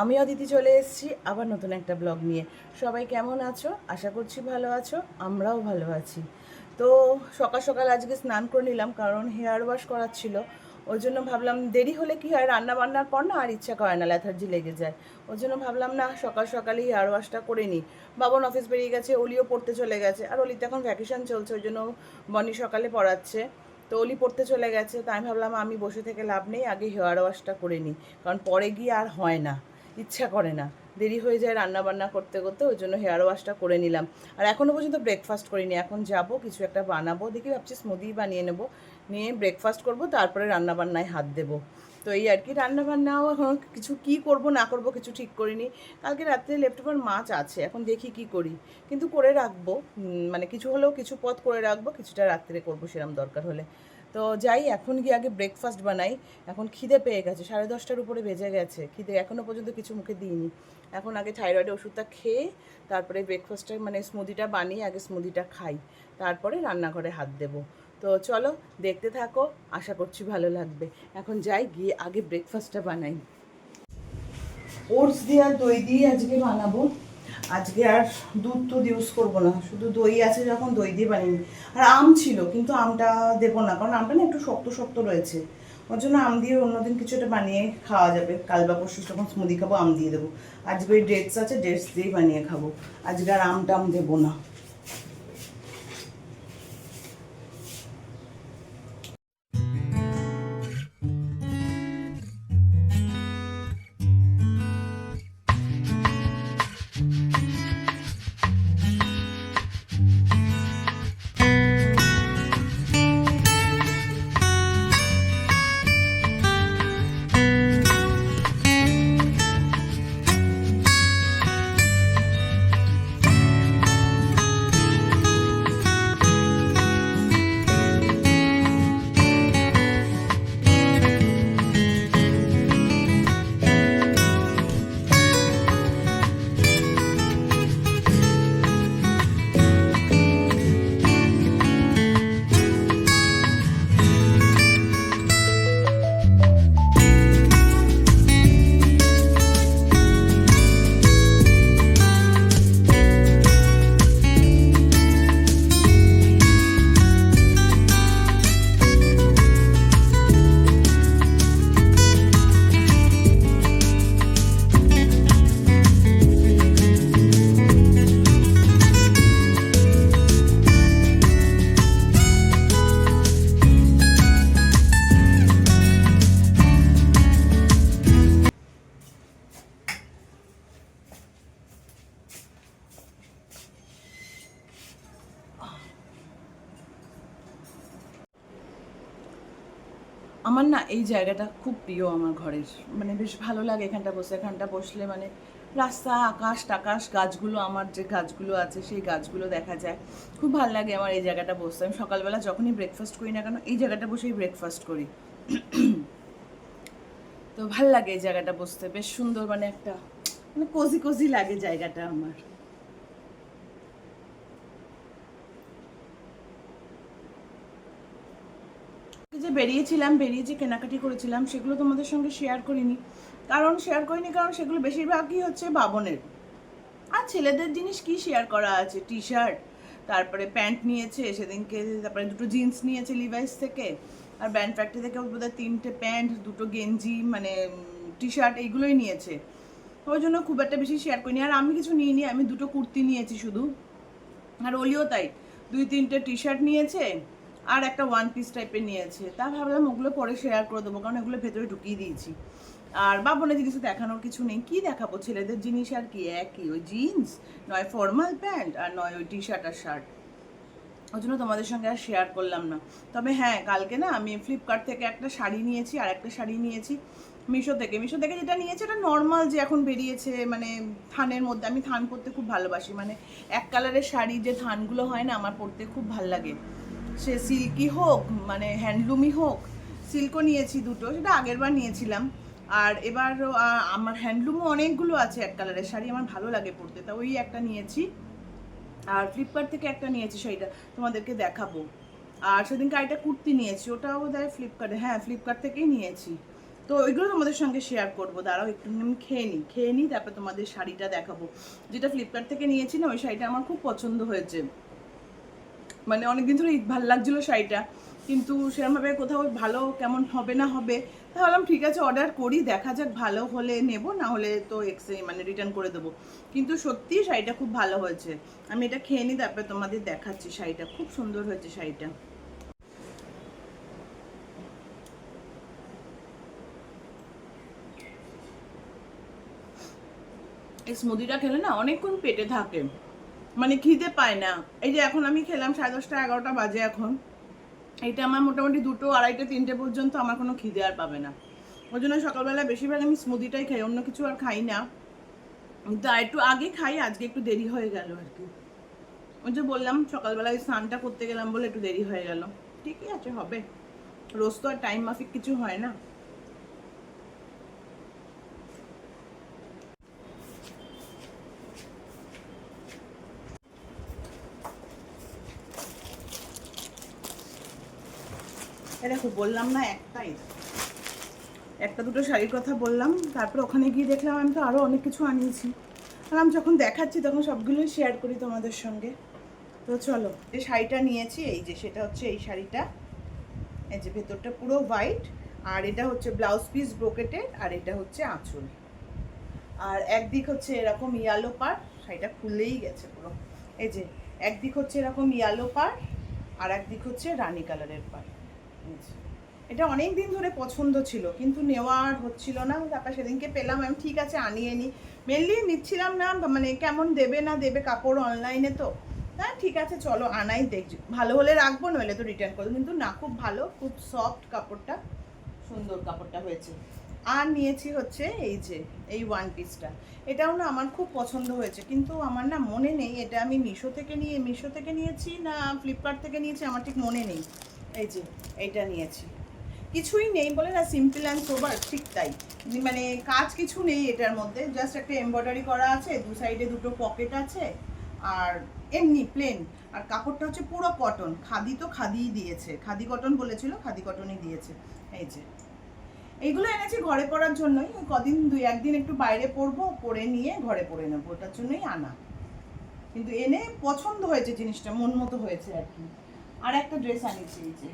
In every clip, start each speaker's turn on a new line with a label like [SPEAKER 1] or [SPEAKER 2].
[SPEAKER 1] আমি অদিতি চলে এসেছি আবার নতুন একটা ব্লগ নিয়ে। সবাই কেমন আছো? আশা করছি ভালো আছো, আমরাও ভালো আছি। তো সকাল সকাল আজকে স্নান করে নিলাম কারণ হেয়ার ওয়াশ করার ছিল। ওই জন্য ভাবলাম দেরি হলে কি হয়, রান্না বান্নার পর না আর ইচ্ছা করে না ল্যাথার্জি লেগে যায়। ওই জন্য ভাবলাম না, সকাল সকালেই হেয়ার ওয়াশটা করে নিই। বাবন অফিস বেরিয়ে গেছে, অলিও পড়তে চলে গেছে। আর অলিতে এখন ভ্যাকেশন চলছে, ওই জন্য বনি সকালে পড়াচ্ছে। তো অলি পড়তে চলে গেছে, তাই ভাবলাম আমি বসে থেকে লাভ নেই, আগে হেয়ার ওয়াশটা করে নিই। কারণ পরে গিয়ে আর হয় না। ইচ্ছা করে না। দেরি হয়ে যায় রান্না বান্না করতে করতে, ওই জন্য হেয়ার ওয়াশটা করে নিলাম। আর এখনও পর্যন্ত ব্রেকফাস্ট করিনি। এখন যাব, কিছু একটা বানাবো। দেখি ভাবছি স্মুদি বানিয়ে নেব। নিয়ে ব্রেকফাস্ট করব, তারপরে রান্না বান্নায় হাত দেবো। তো এই আর কি রান্না বান্নাও এখন কিছু কি করব, না করব, কিছু ঠিক করিনি। কালকে রাত্রে লেফট ওভার মাছ আছে, এখন দেখি কি করি। কিন্তু করে রাখব মানে কিছু হলেও কিছু পথ করে রাখব, কিছুটা রাত্রে করব সেরকম দরকার হলে। তো যাই, এখন গিয়ে আগে ব্রেকফাস্ট বানাই। এখন খিদে পেয়ে গেছে, সাড়ে দশটার উপরে বেজে গেছে। খিদে এখনও পর্যন্ত কিছু মুখে দিইনি। এখন আগে থাইরয়েডের ওষুধটা খেয়ে, তারপরে ব্রেকফাস্টটা মানে স্মুদিটা বানিয়ে, আগে স্মুদিটা খাই। তারপরে রান্নাঘরে হাত দেবো। তো চলো, দেখতে থাকো, আশা করছি ভালো লাগবে। এখন যাই, গিয়ে আগে ব্রেকফাস্টটা বানাই। ওটস দিয়ে আর দই দিয়ে আজকে বানাবো। আজকে আর দুধ টুধ ইউজ করব না। শুধু দই আছে যখন, দই দিয়ে বানিয়ে। আর আম ছিল, কিন্তু আমটা দেবো না, কারণ আমটা না একটু শক্ত শক্ত রয়েছে। ওর জন্য আম দিয়ে অন্যদিন কিছু একটা বানিয়ে খাওয়া যাবে। কাল বা পরশু যখন স্মুদি খাব, আম দিয়ে দেবো। আজকে ওই ডেটস আছে ডেটস দিয়েই বানিয়ে খাব। আজকে আর আম টাম দেবো না। জায়গাটা খুব প্রিয় আমার ঘরের। মানে বেশ ভালো লাগে এখানটা বসে। এখানটা বসলে মানে রাস্তা, আকাশ, টাকাশ, গাছগুলো, আমার যে গাছগুলো আছে, সেই গাছগুলো দেখা যায়। খুব ভালো লাগে আমার এই জায়গাটা বসতে। আমি সকালবেলা যখনই ব্রেকফাস্ট করি না কেন, এই জায়গাটা বসেই ব্রেকফাস্ট করি। তো ভালো লাগে এই জায়গাটা বসতে। বেশ সুন্দর মানে একটা মানে কোজি কোজি লাগে জায়গাটা আমার। যে বেরিয়েছিলাম, বেরিয়ে যে কেনাকাটি করেছিলাম, সেগুলো তোমাদের সঙ্গে শেয়ার করিনি। কারণ শেয়ার করিনি কারণ সেগুলো বেশিরভাগই হচ্ছে বাবনের আর ছেলেদের জিনিস কি শেয়ার করা আছে? টি শার্ট তারপরে প্যান্ট নিয়েছে সেদিনকে, তারপরে দুটো জিন্স নিয়েছে লিভাইস থেকে, আর ব্যান্ড ফ্যাক্টরি থেকে বোধহয় তিনটে প্যান্ট দুটো গেঞ্জি মানে টি শার্ট এইগুলোই নিয়েছে। ওই জন্য খুব একটা বেশি শেয়ার করিনি। আর আমি কিছু নিইনি, আমি দুটো কুর্তি নিয়েছি শুধু। আর ওলিও তাই, দুই তিনটে টি শার্ট নিয়েছে আর একটা ওয়ান পিস টাইপের নিয়েছে। তা ভাবলাম ওগুলো পরে শেয়ার করে দেবো, কারণ এগুলো ভেতরে ঢুকিয়ে দিয়েছি। আর বাবনের জিনিস তো দেখানোর কিছু নেই। কি দেখাবো? ছেলেদের জিনিস আর কি? একই। ওই জিন্স নয় ফর্মাল প্যান্ট আর নয় ওই টি শার্ট আর শার্ট ওই জন্য তোমাদের সঙ্গে আর শেয়ার করলাম না। তবে হ্যাঁ কালকে না আমি ফ্লিপকার্ট থেকে একটা শাড়ি নিয়েছি, আর একটা শাড়ি নিয়েছি মিশো থেকে। মিশো থেকে যেটা নিয়েছে এটা নর্মাল যে এখন বেরিয়েছে মানে থানের মধ্যে। আমি থান পরতে খুব ভালোবাসি। মানে এক কালারের শাড়ি যে থানগুলো হয় না, আমার পরতে খুব ভালো লাগে। সে সিল্কি হোক মানে হ্যান্ডলুমই হোক, সিল্কও নিয়েছি দুটো, সেটা আগের বার নিয়েছিলাম। আর এবার আমার হ্যান্ডলুমও অনেকগুলো আছে এক কালারের, শাড়ি আমার ভালো লাগে পরতে, তা ওই একটা নিয়েছি। আর ফ্লিপকার্ট থেকে একটা নিয়েছি সেইটা তোমাদেরকে দেখাবো। আর সেদিনকে একটা কুর্তি নিয়েছি, ওটাও বোধ হয় ফ্লিপকার্টে হ্যাঁ ফ্লিপকার্ট থেকেই নিয়েছি। তো ওইগুলো তোমাদের সঙ্গে শেয়ার করব, দাঁড়াও একটু, আমি খেয়ে নিই খেয়ে নিই, তারপর তোমাদের শাড়িটা দেখাবো। যেটা ফ্লিপকার্ট থেকে নিয়েছি না, ওই শাড়িটা আমার খুব পছন্দ হয়েছে। মানে অনেকদিন ধরে ভালো লাগছিল শাড়িটা। কিন্তু সেরকমভাবে কোথাও ভালো কেমন হবে না হবে, তা ভাবলাম ঠিক আছে অর্ডার করি, দেখা যাক ভালো হলে নেব, না হলে তো এক্সে মানে রিটার্ন করে দেবো। কিন্তু সত্যি শাড়িটা খুব ভালো হয়েছে। আমি এটা খেয়ে নিই, তারপরে তোমাদের দেখাচ্ছি শাড়িটা। খুব সুন্দর হয়েছে শাড়িটা। এই স্মুদিটা খেলে না অনেকক্ষণ পেটে থাকে। মানে খিদে পায় না। এই যে এখন আমি খেলাম সাড়ে দশটা, এগারোটা বাজে এখন। এটা আমার মোটামুটি দুটো, আড়াইটে, তিনটে পর্যন্ত আমার কোনো খিদে আর পাবে না। ওই জন্য সকালবেলা বেশিরভাগ আমি স্মুদিটাই খাই, অন্য কিছু আর খাই না। কিন্তু একটু আগে খাই, আজকে একটু দেরি হয়ে গেল আর কি। ওই যে বললাম সকালবেলায় স্নানটা করতে গেলাম বলে একটু দেরি হয়ে গেল। ঠিকই আছে, হবে। রোজ তো আর টাইম মাফিক কিছু হয় না। দেখো, বললাম না একটাই। একটা দুটো শাড়ির কথা বললাম, তারপর ওখানে গিয়ে দেখলাম আমি তো আরও অনেক কিছু আনিয়েছি। আর আমি যখন দেখাচ্ছি তখন সবগুলোই শেয়ার করি তোমাদের সঙ্গে। তো চলো, যে শাড়িটা নিয়েছি, এই যে সেটা হচ্ছে এই শাড়িটা। এই যে ভেতরটা পুরো হোয়াইট আর এটা হচ্ছে ব্লাউজ পিস ব্রোকেটেড আর এটা হচ্ছে আঁচল। আর একদিক হচ্ছে এরকম ইয়ালো পার শাড়িটা খুলেই গেছে পুরো। এই যে, একদিক হচ্ছে এরকম ইয়ালো পার আর একদিক হচ্ছে রানি কালারের পার এটা অনেক দিন ধরে পছন্দ ছিল, কিন্তু নেওয়া আর হচ্ছিল না। তারপর সেদিনকে পেলাম, আমি ঠিক আছে, আনিয়ে নিই মেনলি নিচ্ছিলাম না মানে কেমন দেবে না দেবে, কাপড় অনলাইনে তো। হ্যাঁ ঠিক আছে, চলো আনাই, দেখছি। ভালো হলে রাখব, নইলে তো রিটার্ন করব। কিন্তু না, খুব ভালো, খুব সফট কাপড়টা, সুন্দর কাপড়টা হয়েছে। আর নিয়েছি হচ্ছে এই যে, এই ওয়ান পিসটা এটাও না আমার খুব পছন্দ হয়েছে, কিন্তু আমার না মনে নেই, এটা আমি মিশো থেকে নিয়ে, মিশো থেকে নিয়েছি না ফ্লিপকার্ট থেকে নিয়েছি, আমার ঠিক মনে নেই। এই যে, এইটা নিয়েছি। কিছুই নেই বলে না সিম্পল অ্যান্ড সোবার ঠিক তাই। মানে কাজ কিছু নেই এটার মধ্যে জাস্ট একটা এমব্রয়ডারি করা আছে, দু সাইডে দুটো পকেট আছে, আর এমনি প্লেন আর কাপড়টা হচ্ছে পুরো কটন খাদি তো খাদিই দিয়েছে। খাদি কটন বলেছিল, খাদি কটনই দিয়েছে। এই যে। এইগুলো এনেছি ঘরে পরার জন্যই কদিন দুই একদিন একটু বাইরে পরবো, পরে নিয়ে ঘরে পরে নেব, ওটার জন্যই আনা। কিন্তু এনে পছন্দ হয়েছে জিনিসটা, মন মতো হয়েছে আর কি। আর একটা ড্রেস আনিয়েছি এই যে।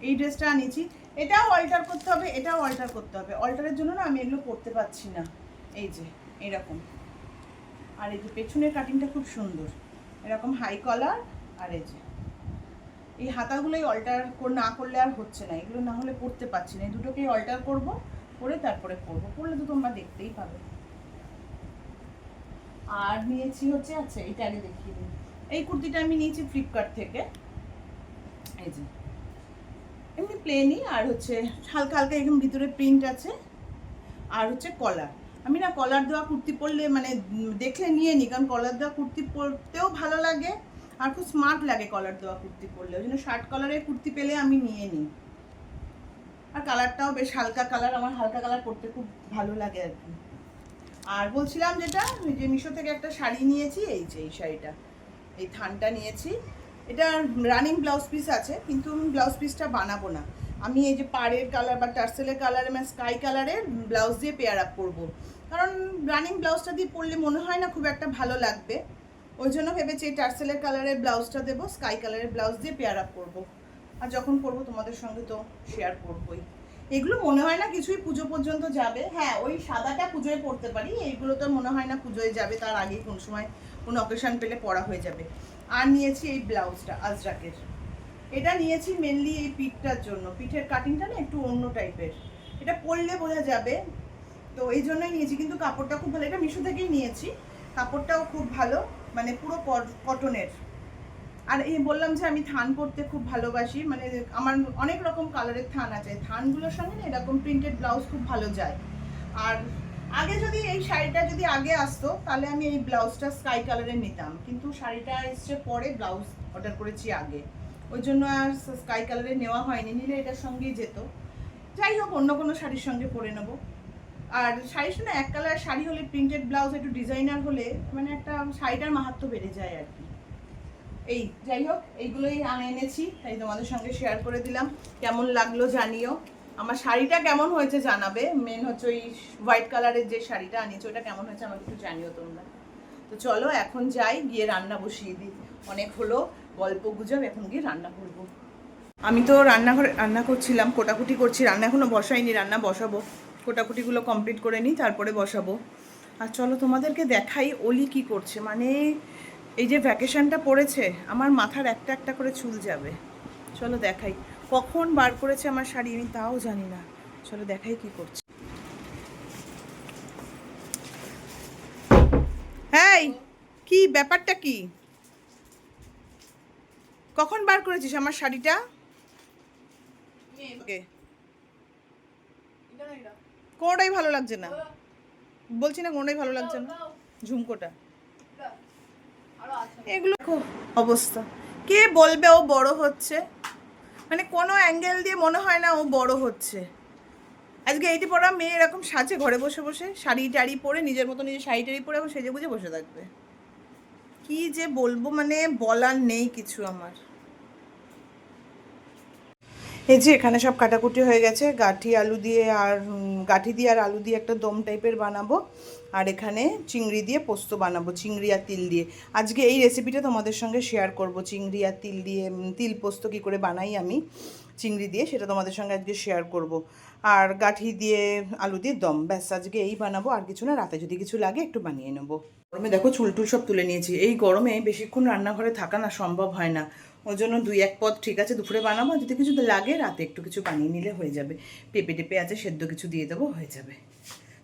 [SPEAKER 1] এই ড্রেসটা আনিয়েছি। এটাও অল্টার করতে হবে, এটাও অল্টার করতে হবে। অল্টারের জন্য না আমি এগুলো পরতে পারছি না। এই যে, এরকম। আর এই যে পেছনের কাটিংটা খুব সুন্দর। এরকম হাই কলার আর এই যে। এই হাতাগুলোই অল্টার না করলে আর হচ্ছে না। এগুলো না হলে পরতে পারছি না। এই দুটোকেই অল্টার করব করে তারপরে পরবো। পরলে তো তোমরা দেখতেই পাবে। আর নিয়েছি হচ্ছে আচ্ছা এইটা আগে দেখিয়ে দিই। এই কুর্তিটা আমি নিয়েছি ফ্লিপকার্ট থেকে। যে। এমনি প্লেনই আর হচ্ছে হালকা হালকা এরকম ভিতরে প্রিন্ট আছে, আর হচ্ছে কলার আমি না কলার দেওয়া কুর্তি পরলে মানে দেখলে নিয়ে নিই কারণ কলার দেওয়া কুর্তি পরতেও ভালো লাগে, আর খুব স্মার্ট লাগে কলার দেওয়া কুর্তি পরলে। ওই জন্য শার্ট কলারের কুর্তি পেলে আমি নিয়ে নিই আর কালারটাও বেশ হালকা কালার আমার হালকা কালার পরতে খুব ভালো লাগে আর কি। আর বলছিলাম যেটা, ওই যে মিশো থেকে একটা শাড়ি নিয়েছি, এই যে এই শাড়িটা। এই থানটা নিয়েছি। এটা রানিং ব্লাউজ পিস আছে, কিন্তু আমি ব্লাউজ পিসটা বানাবো না। আমি এই যে পাড়ের কালার বা টার্সেলের কালার মানে স্কাই কালারের ব্লাউজ দিয়ে পেয়ার আপ করব। কারণ রানিং ব্লাউজটা দিয়ে পরলে মনে হয় না খুব একটা ভালো লাগবে। ওই জন্য ভেবেছি এই টার্সেলের কালারের ব্লাউজটা দেবো স্কাই কালারের ব্লাউজ দিয়ে পেয়ার আপ করব। আর যখন করব তোমাদের সঙ্গে তো শেয়ার করবোই। এগুলো মনে হয় না কিছুই পুজো পর্যন্ত যাবে। হ্যাঁ ওই সাদাটা পুজোয় পড়তে পারি, এইগুলো তো মনে হয় না পুজোয় যাবে, তার আগে কোন সময় কোনো অকেশন পেলে পড়া হয়ে যাবে। আর নিয়েছি এই ব্লাউজটা, আজরাকের। এটা নিয়েছি মেনলি এই পিঠটার জন্য। পিঠের কাটিংটা না একটু অন্য টাইপের এটা পরলে বোঝা যাবে। তো এই জন্যই নিয়েছি, কিন্তু কাপড়টা খুব ভালো। এটা মিশো থেকেই নিয়েছি। কাপড়টাও খুব ভালো মানে পুরো কটনের আর এই বললাম যে আমি থান পরতে খুব ভালোবাসি মানে আমার অনেক রকম কালারের থান আছে। থানগুলোর সঙ্গে না এরকম প্রিন্টেড ব্লাউজ খুব ভালো যায়। আর আগে যদি এই শাড়িটা যদি আগে আসতো, তাহলে আমি এই ব্লাউজটা স্কাই কালারের নিতাম। কিন্তু শাড়িটা এসছে পরে ব্লাউজ অর্ডার করেছি আগে। ওই জন্য আর স্কাই কালারের নেওয়া হয়নি, নিলে এটার সঙ্গেই যেত। যাই হোক, অন্য কোনো শাড়ির সঙ্গে পরে নেব। আর শাড়ির সঙ্গে এক কালার শাড়ি হলে প্রিন্টেড ব্লাউজ, একটু ডিজাইনার হলে মানে একটা শাড়িটার মাহাত্ম বেড়ে যায় আর কি। এই, যাই হোক, এইগুলোই আমি এনেছি। তাই তোমাদের সঙ্গে শেয়ার করে দিলাম। কেমন লাগল জানিও। আমার শাড়িটা কেমন হয়েছে জানাবে? মেন হচ্ছে ওই হোয়াইট কালারের যে শাড়িটা আনিয়েছে, ওটা কেমন হয়েছে আমাকে একটু জানিও তোমরা। তো চলো এখন যাই, গিয়ে রান্না বসিয়ে দিই। অনেক হলো, গল্প গুজব, এখন গিয়ে রান্না করব। আমি তো রান্নাঘরে, রান্না করছিলাম, কোটাকুটি করছি, রান্না এখনও বসাইনি, রান্না বসাবো। কোটাকুটিগুলো কমপ্লিট করে নিই, তারপরে বসাবো। আর চলো তোমাদেরকে দেখাই অলি কি করছে। মানে এই যে ভ্যাকেশনটা পড়েছে, আমার মাথার একটা একটা করে চুল যাবে। চলো দেখাই। কখন বার করেছে আমার শাড়ি আমি তাও জানি না। চলো দেখাই কি করছে। হ্যাঁ কি ব্যাপারটা কি? কখন বার করেছিস আমার শাড়িটা? ওকে। কোনোটাই ভালো লাগছে না। বলছি না কোনোটাই ভালো লাগছে না। ঝুমকোটা। এগুলো দেখো অবস্থা। কে বলবে ও বড় হচ্ছে? মানে কোনো অ্যাঙ্গেল দিয়ে মনে হয় না ও বড় হচ্ছে। আজকে এইটি পড়া মেয়ে এরকম সাজে ঘরে বসে বসে, শাড়ি টাড়ি পরে, নিজের মতো নিজে শাড়ি টাড়ি পরে এবং সেজে গুজে বসে থাকবে। কি যে বলব মানে বলার নেই কিছু আমার। এই যে এখানে সব কাটাকুটি হয়ে গেছে, গাঠি আলু দিয়ে আর গাঠি দিয়ে আর আলু দিয়ে একটা দম টাইপের বানাবো। আর এখানে চিংড়ি দিয়ে পোস্ত বানাবো, চিংড়ি আর তিল দিয়ে। আজকে এই রেসিপিটা তোমাদের সঙ্গে শেয়ার করব। চিংড়ি আর তিল দিয়ে তিল পোস্ত কী করে বানাই আমি, চিংড়ি দিয়ে সেটা তোমাদের সঙ্গে আজকে শেয়ার করব। আর গাঠি দিয়ে আলু দিয়ে দম, ব্যাস আজকে এই বানাবো। আর কিছু না, রাতে যদি কিছু লাগে একটু বানিয়ে নেব। গরমে দেখো চুল টুল সব তুলে নিয়েছি। এই গরমে বেশিক্ষণ রান্নাঘরে থাকা না সম্ভব হয় না। ওই জন্য দুই এক পদ ঠিক আছে, দুপুরে বানাবো। যদি কিছু লাগে, রাতে একটু কিছু বানিয়ে নিলে হয়ে যাবে। পেঁপে টেপে আছে, সেদ্ধ কিছু দিয়ে দেবো, হয়ে যাবে।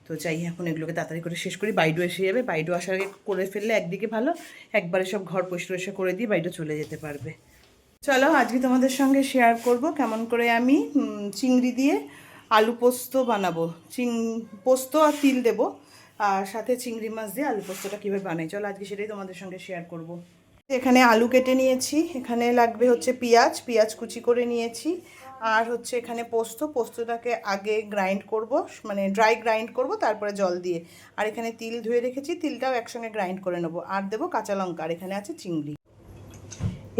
[SPEAKER 1] তো চাই এখন এগুলোকে তাড়াতাড়ি করে শেষ করি। বাইডু এসে যাবে। বাইডু আসার আগে করে ফেললে একদিকে ভালো, একবারে সব ঘর পরিষ্কার করে দিয়ে বাইডো চলে যেতে পারবে। চলো, আজকে তোমাদের সঙ্গে শেয়ার করব। কেমন করে আমি চিংড়ি দিয়ে আলু পোস্ত বানাবো। চিং, পোস্ত আর তিল দেবো, আর সাথে চিংড়ি মাছ দিয়ে আলু পোস্তটা কীভাবে বানাই। চলো, আজকে সেটাই তোমাদের সঙ্গে শেয়ার করব। এখানে আলু কেটে নিয়েছি। এখানে লাগবে হচ্ছে পেঁয়াজ। পেঁয়াজ কুচি করে নিয়েছি। আর হচ্ছে এখানে পোস্ত, পোস্তটাকে আগে গ্রাইন্ড করব মানে ড্রাই গ্রাইন্ড করব, তারপরে জল দিয়ে। আর এখানে তিল ধুয়ে রেখেছি, তিলটাও একসঙ্গে গ্রাইন্ড করে নেব। আর দেবো কাঁচা লঙ্কা, আর এখানে আছে চিংড়ি।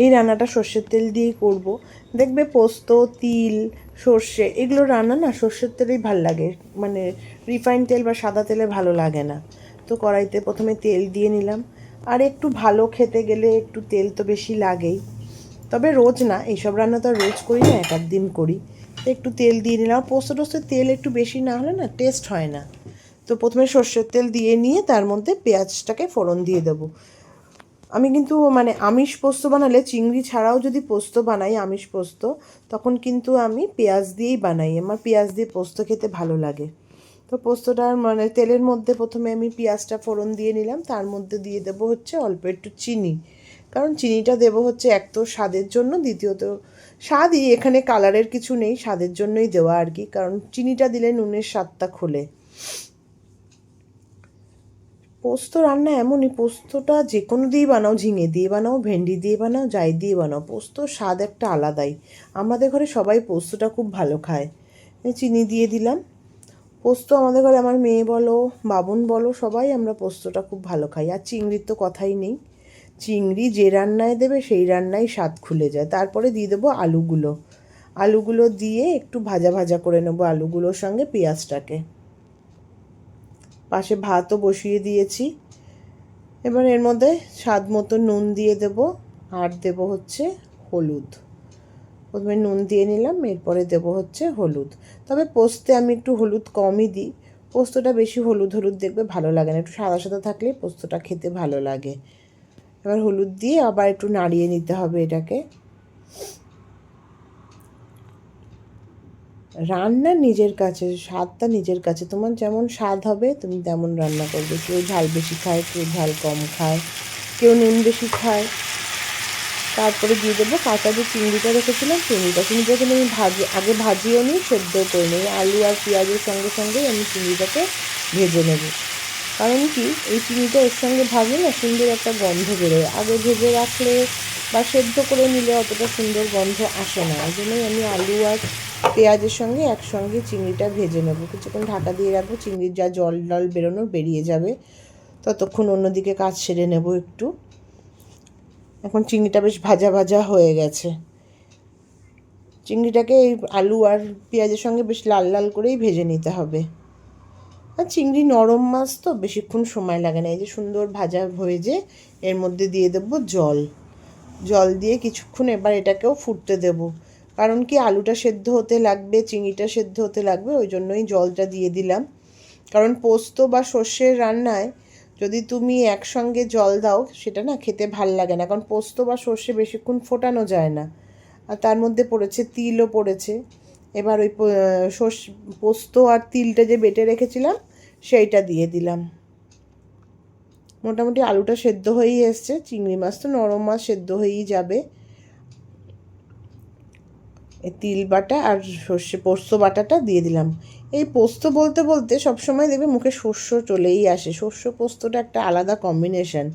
[SPEAKER 1] এই রান্নাটা সর্ষের তেল দিয়েই করব। দেখবে পোস্ত, তিল, সর্ষে, এগুলো রান্না না সর্ষের তেলেই ভালো লাগে। মানে রিফাইন তেল বা সাদা তেলে ভালো লাগে না। তো কড়াইতে প্রথমে তেল দিয়ে নিলাম। আর একটু ভালো খেতে গেলে একটু তেল তো বেশি লাগেই। তবে রোজ না, এইসব রান্না তো রোজ করি না এক দিন করি। তো একটু তেল দিয়ে নিলাম। পোস্ত টোস্তের তেল একটু বেশি না হলে না টেস্ট হয় না। তো প্রথমে সর্ষের তেল দিয়ে নিয়ে তার মধ্যে পেঁয়াজটাকে ফোড়ন দিয়ে দেবো। আমি কিন্তু মানে আমিষ পোস্ত বানালে চিংড়ি ছাড়াও যদি পোস্ত বানাই, আমিষ পোস্ত, তখন কিন্তু আমি পেঁয়াজ দিয়েই বানাই। আমার পেঁয়াজ দিয়ে পোস্ত খেতে ভালো লাগে। তো পোস্তটার মানে তেলের মধ্যে প্রথমে আমি পেঁয়াজটা ফোড়ন দিয়ে নিলাম। তার মধ্যে দিয়ে দেবো হচ্ছে অল্প একটু চিনি। কারণ চিনিটা দেবো হচ্ছে এক তো স্বাদের জন্য, দ্বিতীয়ত স্বাদই এখানে কালারের কিছু নেই, স্বাদের জন্যই দেওয়া আর কি, কারণ চিনিটা দিলে নুনের স্বাদটা খোলে। পোস্ত রান্না এমনই, পোস্তটা যে কোনো দিয়েই বানাও, ঝিঙে দিয়ে বানাও, ভেন্ডি দিয়ে বানাও, যাই দিয়ে বানাও, পোস্ত স্বাদ একটা আলাদাই। আমাদের ঘরে সবাই পোস্তটা খুব ভালো খায়। চিনি দিয়ে দিলাম। পোস্ত আমাদের ঘরে আমার মেয়ে বলো, বাবন বলো, সবাই আমরা পোস্তটা খুব ভালো খাই, আর চিংড়ির তো কথাই নেই। চিংড়ি যে রান্নায় দেবে সেই রান্নায় স্বাদ খুলে যায়। তারপরে দিয়ে দেবো আলুগুলো। আলুগুলো দিয়ে একটু ভাজা ভাজা করে নেব আলুগুলোর সঙ্গে পেঁয়াজটাকে। পাশে ভাতও বসিয়ে দিয়েছি। এবার এর মধ্যে স্বাদ মতো নুন দিয়ে দেব। আর দেব হচ্ছে হলুদ। প্রথমে নুন দিয়ে নিলাম, এরপরে দেব হচ্ছে হলুদ। তবে পোস্তে আমি একটু হলুদ কমই দিই। পোস্তটা বেশি হলুদ হলুদ দেখবে ভালো লাগে না। একটু সাদা সাদা থাকলে পোস্তটা খেতে ভালো লাগে। এবার হলুদ দিয়ে আবার একটু নাড়িয়ে নিতে হবে এটাকে। রান্না নিজের কাছে, স্বাদটা নিজের কাছে। তোমার যেমন স্বাদ হবে, তুমি তেমন রান্না করবে। কেউ ঝাল বেশি খায়, কেউ ঝাল কম খায়, কেউ নুন বেশি খায়। তারপরে দিয়ে দেবো কাঁচা যে চিংড়িটা রেখেছিলাম, চিংড়িটা। চিংড়িটা কিন্তু আমি ভাজি, আগে ভাজিও নিই সেদ্ধ করে নিই আলু আর পেঁয়াজের সঙ্গে সঙ্গে আমি চিংড়িটাকে ভেজে নেব। কারণ কি, এই চিংড়িটা এর সঙ্গে ভাজলে না সুন্দর একটা গন্ধ বেরোয়। আগে ভেজে রাখলে বা সেদ্ধ করে নিলে অতটা সুন্দর গন্ধ আসে না। ওই জন্যই আমি আলু আর পেঁয়াজের সঙ্গে একসঙ্গে চিংড়িটা ভেজে নেব। কিছুক্ষণ ঢাকা দিয়ে রাখব চিংড়ির যা জল টল বেরোনোর বেরিয়ে যাবে। ততক্ষণ অন্যদিকে কাজ সেরে নেব একটু। এখন চিংড়িটা বেশ ভাজা ভাজা হয়ে গেছে।
[SPEAKER 2] চিংড়িটাকে এই আলু আর পেঁয়াজের সঙ্গে বেশ লাল লাল করেই ভেজে নিতে হবে। আর চিংড়ি নরম মাছ তো বেশিক্ষণ সময় লাগে না। এই যে সুন্দর ভাজা ভেজে এর মধ্যে দিয়ে দেবো জল। জল দিয়ে কিছুক্ষণ এবার এটাকেও ফুটতে দেব। কারণ কি আলুটা সেদ্ধ হতে লাগবে, চিংড়িটা সেদ্ধ হতে লাগবে, ওই জন্যই জলটা দিয়ে দিলাম। কারণ পোস্ত বা সর্ষের রান্নায় যদি তুমি একসঙ্গে জল দাও, সেটা না খেতে ভালো লাগে না। কারণ পোস্ত বা সর্ষে বেশিক্ষণ ফোটানো যায় না। আর তার মধ্যে পড়েছে, তিলও পড়েছে। এবার ওই সর্ষে পোস্ত আর তিলটা যে বেটে রেখেছিলাম, সেইটা দিয়ে দিলাম। মোটামুটি আলুটা সেদ্ধ হয়েই এসছে, চিংড়ি মাছ তো নরম মাছ সেদ্ধ হয়েই যাবে। তিল বাটা আর সর্ষে, পোস্ত বাটাটা দিয়ে দিলাম। এই পোস্ত বলতে বলতে সবসময় দেখবে মুখে শস্য চলেই আসে। শস্য, পোস্তটা একটা আলাদা কম্বিনেশন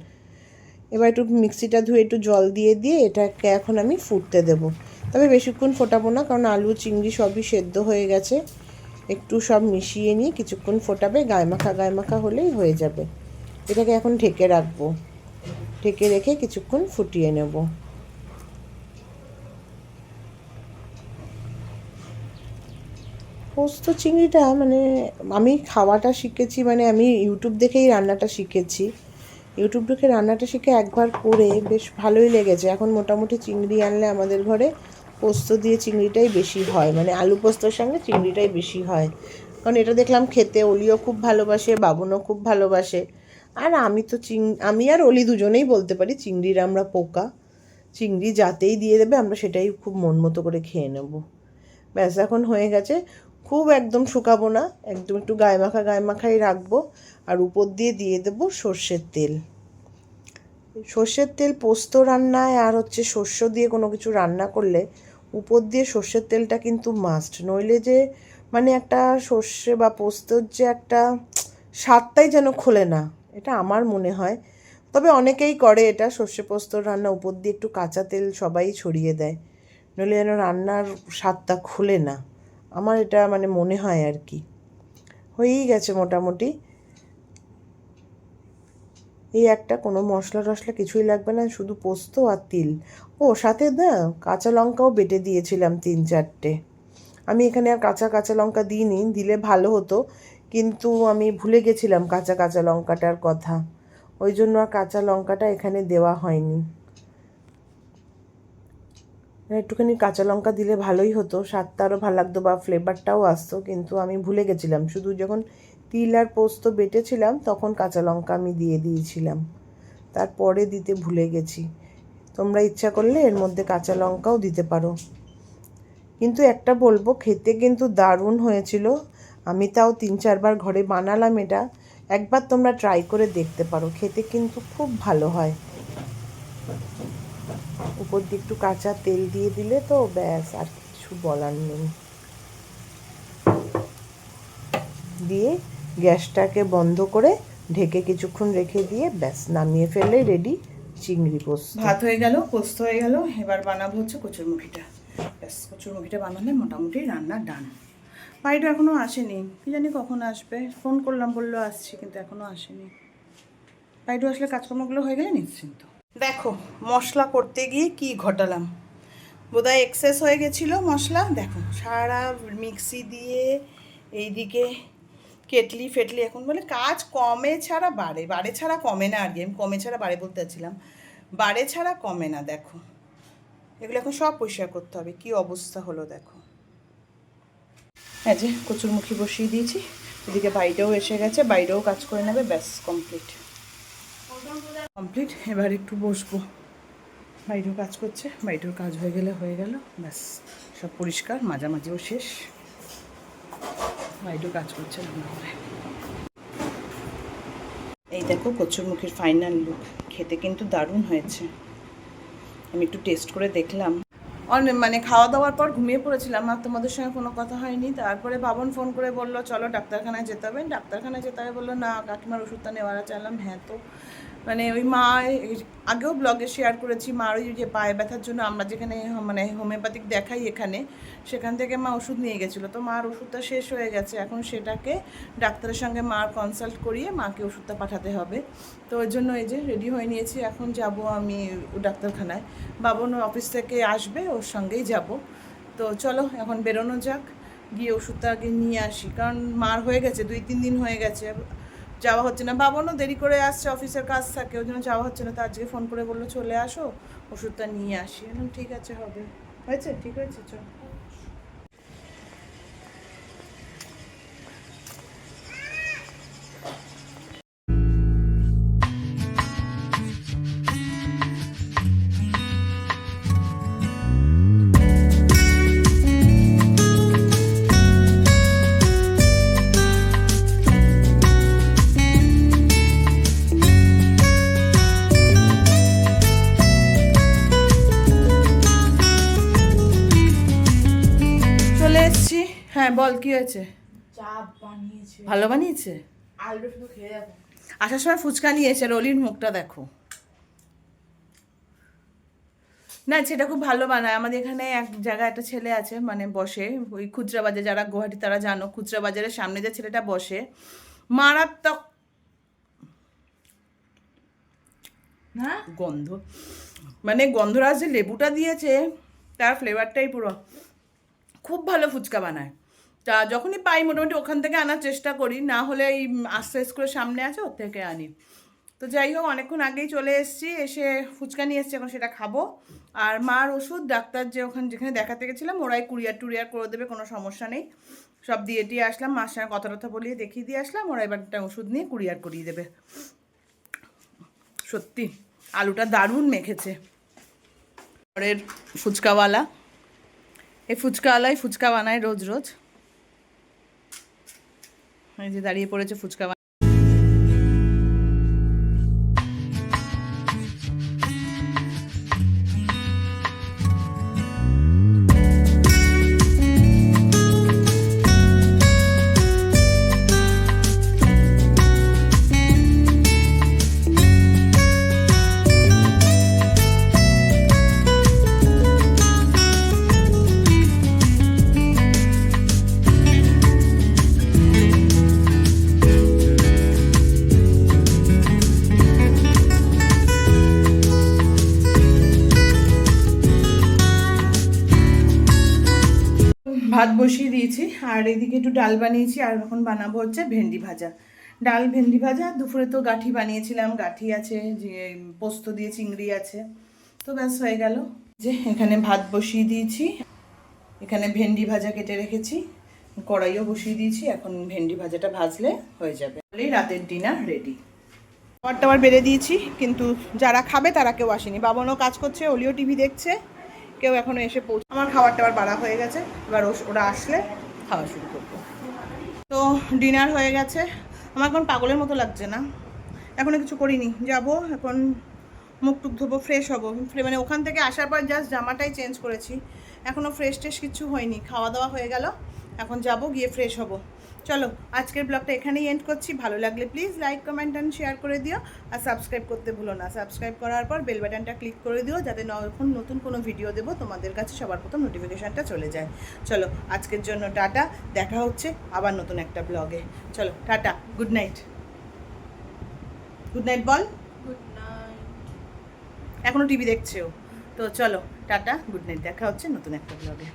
[SPEAKER 2] এবার একটু মিক্সিটা ধুয়ে একটু জল দিয়ে দিয়ে এটাকে এখন আমি ফুটতে দেবো। তবে বেশিক্ষণ ফোটাবো না, কারণ আলু, চিংড়ি সবই সেদ্ধ হয়ে গেছে। একটু সব মিশিয়ে নিয়ে কিছুক্ষণ ফোটাবে গায়ে মাখা গায়ে মাখা হলেই হয়ে যাবে। এটাকে এখন ঢেকে রাখব। ঢেকে রেখে কিছুক্ষণ ফুটিয়ে নেব। পোস্ত চিংড়িটা মানে আমি খাওয়াটা শিখেছি মানে আমি ইউটিউব দেখেই রান্নাটা শিখেছি। ইউটিউব দেখে রান্নাটা শিখে একবার করে বেশ ভালোই লেগেছে। এখন মোটামুটি চিংড়ি আনলে আমাদের ঘরে পোস্ত দিয়ে চিংড়িটাই বেশি হয় মানে আলু পোস্তর সঙ্গে চিংড়িটাই বেশি হয়। কারণ এটা দেখলাম খেতে অলিও খুব ভালোবাসে, বাবনও খুব ভালোবাসে। আর আমি তো চিং, আমি আর অলি দুজনেই বলতে পারি চিংড়ির আমরা পোকা। চিংড়ি যাতেই দিয়ে দেবে, আমরা সেটাই খুব মন মতো করে খেয়ে নেব। ব্যাস, এখন হয়ে গেছে। খুব একদম শুকাবো না, একদম একটু গায়ে মাখা, গায়ে মাখাই রাখব। আর উপর দিয়ে দিয়ে দেবো সর্ষের তেল। সর্ষের তেল পোস্ত রান্নায় আর হচ্ছে শস্য দিয়ে কোনো কিছু রান্না করলে উপর দিয়ে সর্ষের তেলটা কিন্তু মাস্ট নইলে যে মানে একটা সর্ষে বা পোস্তর যে একটা স্বাদটাই যেন খোলে না, এটা আমার মনে হয়। তবে অনেকেই করে এটা, সর্ষে পোস্তর রান্না উপর দিয়ে একটু কাঁচা তেল সবাই ছড়িয়ে দেয়। নইলে যেন রান্নার স্বাদটা খোলে না। আমার এটা মানে মনে হয় আর কি। হয়েই গেছে মোটামুটি। এই একটা কোনো মশলা টশলা কিছুই লাগবে না, শুধু পোস্ত আর তিল। ও, সাথে না কাঁচা লঙ্কাও বেটে দিয়েছিলাম তিন চারটে। আমি এখানে আর কাঁচা কাঁচা লঙ্কা দিইনি, দিলে ভালো হতো, কিন্তু আমি ভুলে গেছিলাম কাঁচা কাঁচা লঙ্কাটার কথা। ওই জন্য আর কাঁচা লঙ্কাটা এখানে দেওয়া হয়নি। একটুখানি কাঁচা লঙ্কা দিলে ভালোই হতো, স্বাদটা আরও ভালো লাগতো বা ফ্লেভারটাও আসতো, কিন্তু আমি ভুলে গেছিলাম। শুধু যখন তিল আর পোস্ত বেটেছিলাম, তখন কাঁচা লঙ্কা আমি দিয়ে দিয়েছিলাম। তারপরে দিতে ভুলে গেছি। তোমরা ইচ্ছা করলে এর মধ্যে কাঁচা লঙ্কাও দিতে পারো। কিন্তু একটা বলব, খেতে কিন্তু দারুণ হয়েছিল। আমি তাও তিন চারবার ঘরে বানালাম এটা। একবার তোমরা ট্রাই করে দেখতে পারো, খেতে কিন্তু খুব ভালো হয়। উপর দিয়ে একটু কাঁচা তেল দিয়ে দিলে তো ব্যাস, আর কিছু বলার নেই। দিয়ে গ্যাসটাকে বন্ধ করে ঢেকে কিছুক্ষণ রেখে দিয়ে ব্যাস, নামিয়ে ফেললে রেডি চিংড়ি পোস্ত।
[SPEAKER 1] ভাত হয়ে গেল, পোস্ত হয়ে গেল, এবার বানাবো হচ্ছে কচুরমুখিটা ব্যাস কচুরমুখিটা বানালে মোটামুটি রান্না ডান। বাইরে এখনও আসেনি, কি জানি কখন আসবে। ফোন করলাম, বলল আসছি, কিন্তু এখনও আসেনি। বাইরে আসলে কাজকর্মগুলো হয়ে গেলে নিশ্চিন্ত। দেখো, মশলা করতে গিয়ে কি ঘটালাম। বোধহয় এক্সেস হয়ে গেছিল মশলা। দেখো, সারা মিক্সি দিয়ে এইদিকে কেটলি ফেটলি এখন বলে কাজ কমে ছাড়া বাড়ে বাড়ে ছাড়া কমে না আর কি, আমি কমে ছাড়া বাড়ে বলতে চাচ্ছিলাম। বাড়ে ছাড়া কমে না, দেখো। এগুলো এখন সব পরিষ্কার করতে হবে, কি অবস্থা হলো দেখো। হ্যাঁ যে কচুরমুখী বসিয়ে দিয়েছি, এদিকে বাইরেও এসে গেছে, বাইরেও কাজ করে নেবে, ব্যাস কমপ্লিট কমপ্লিট এবার একটু বসবো। বাইরেও কাজ করছে, বাইরেও কাজ হয়ে গেলে হয়ে গেল, ব্যাস, সব পরিষ্কার, মাঝামাঝিও শেষ। বাইরেও কাজ করছে করে এই দেখো কচুরমুখীর ফাইনাল লুক খেতে কিন্তু দারুণ হয়েছে। আমি একটু টেস্ট করে দেখলাম। অনেক মানে খাওয়া দাওয়ার পর ঘুমিয়ে পড়েছিলাম আর তোমাদের সঙ্গে কোনো কথা হয়নি। তারপরে বাবন ফোন করে বলল চলো ডাক্তারখানায় যেতে হবে। ডাক্তারখানায় যেতে হবে বলল না কাকিমার ওষুধটা নেওয়ার আনলাম হ্যাঁ তো। মানে ওই মা আগেও ব্লগে শেয়ার করেছি মার ওই যে পায়ে ব্যথার জন্য আমরা যেখানে মানে হোমিওপ্যাথিক দেখাই এখানে, সেখান থেকে মা ওষুধ নিয়ে গেছিল। তো মার ওষুধটা শেষ হয়ে গেছে। এখন সেটাকে ডাক্তারের সঙ্গে মার কনসাল্ট করিয়ে মাকে ওষুধটা পাঠাতে হবে। তো ওই জন্য এই যে রেডি হয়ে নিয়েছি। এখন যাব আমি ডাক্তারখানায়। বাবন অফিস থেকে আসবে, ওর সঙ্গেই যাব। তো চলো, এখন বেরোনো যাক। গিয়ে ওষুধটা আগে নিয়ে আসি। কারণ মার হয়ে গেছে, দুই তিন দিন হয়ে গেছে। যাওয়া হচ্ছে না। ভাবনও দেরি করে আসছে, অফিসের কাজ থাকে, ওই জন্য যাওয়া হচ্ছে না। তো আজকে ফোন করে বলল, চলে আসো, ওষুধটা নিয়ে আসি। ঠিক আছে, হবে। হয়েছে? ঠিক হয়েছে? চল চলে। হ্যাঁ বল কি হয়েছে?
[SPEAKER 3] চাপ বানিয়েছে।
[SPEAKER 1] ভালো বানিয়েছে?
[SPEAKER 3] আলু শুধু খেয়ে দেখো
[SPEAKER 1] আসার সময় ফুচকা নিয়ে এসে রলির মুখটা দেখো। না সেটা খুব ভালো বানায়। আমাদের এখানে এক জায়গায় একটা ছেলে আছে মানে বসে। ওই খুচরা বাজার যারা গুয়াহাটি তারা জানো খুচরা বাজারের সামনে যে ছেলেটা বসে মারাত্মক
[SPEAKER 3] না?
[SPEAKER 1] গন্ধ। মানে গন্ধরাজ যে লেবুটা দিয়েছে তার ফ্লেভারটাই পুরো। খুব ভালো ফুচকা বানায়। তা যখনই পাই মোটামুটি ওখান থেকে আনার চেষ্টা করি, না হলে এই আস্তে আস্তে করে সামনে আছে ওর থেকে আনি। তো যাই হোক, অনেকক্ষণ আগেই চলে এসেছি, এসে ফুচকা নিয়ে এসেছি, এখন সেটা খাব। আর মার ওষুধ, ডাক্তার যে ওখানে, যেখানে দেখাতে গেছিলাম, ওরাই কুরিয়ার টুরিয়ার করে দেবে, কোনো সমস্যা নেই। সব দিয়ে দিয়ে আসলাম, মার সঙ্গে কথা টথা বলিয়ে দেখিয়ে দিয়ে আসলাম, ওরা এবার একটা ওষুধ নিয়ে কুরিয়ার করিয়ে দেবে। সত্যি, আলুটা দারুণ মেখেছে। পরের ফুচকাওয়ালা। এই ফুচকাওয়ালাই ফুচকা বানায় রোজ রোজ। এই দাঁড়িয়ে পড়েছে ফুচকা দিয়েছি। আর এদিকে একটু ডাল বানিয়েছি, আর এখন বানাবো হচ্ছে ভেন্ডি ভাজা। ডাল, ভেন্ডি ভাজা, দুপুরে তো গাঠি বানিয়েছিলাম। গাঠি আছে, যে পোস্ত দিয়ে চিংড়ি আছে। তো ব্যাস, হয়ে গেল। যে এখানে ভাত বসিয়ে দিয়েছি। এখানে ভেন্ডি ভাজা কেটে রেখেছি। কড়াইও বসিয়ে দিয়েছি। এখন ভেন্ডি ভাজাটা ভাজলে হয়ে যাবে। রাতের ডিনার রেডি খাবার টাবার বেড়ে দিয়েছি, কিন্তু যারা খাবে তারা কেউ আসেনি। বাবানও কাজ করছে ওলিও টিভি দেখছে। কেউ এখনও এসে পৌঁছ আমার খাবার টাবার বাড়া হয়ে গেছে। এবার ওরা আসলে খাওয়া শুরু করব। তো ডিনার হয়ে গেছে। আমার এখন পাগলের মতো লাগছে না। এখনও কিছু করিনি। যাব, এখন মুখ টুক ধোবো ফ্রেশ হব। মানে ওখান থেকে আসার পর জাস্ট জামাটাই চেঞ্জ করেছি। এখনও ফ্রেশ টেশ কিছু হয়নি। খাওয়া দাওয়া হয়ে গেল। এখন যাব, গিয়ে ফ্রেশ হব। চলো আজকের ব্লগটা এখানেই এন্ড করছি। ভালো লাগলে please like comment and share করে দিও। আর সাবস্ক্রাইব করতে ভুলো না। সাবস্ক্রাইব করার পর বেল বাটনটা ক্লিক করে দিও যাতে যখন নতুন কোনো ভিডিও দেবো তোমাদের কাছে সবার প্রথম নোটিফিকেশানটা চলে যায়। চলো আজকের জন্য টাটা। দেখা হচ্ছে আবার নতুন একটা ব্লগে চলো tata. Good night good night বল।
[SPEAKER 3] গুড নাইট
[SPEAKER 1] এখনও টিভি দেখছেও। তো চলো টাটা। গুড নাইট দেখা হচ্ছে নতুন একটা ব্লগে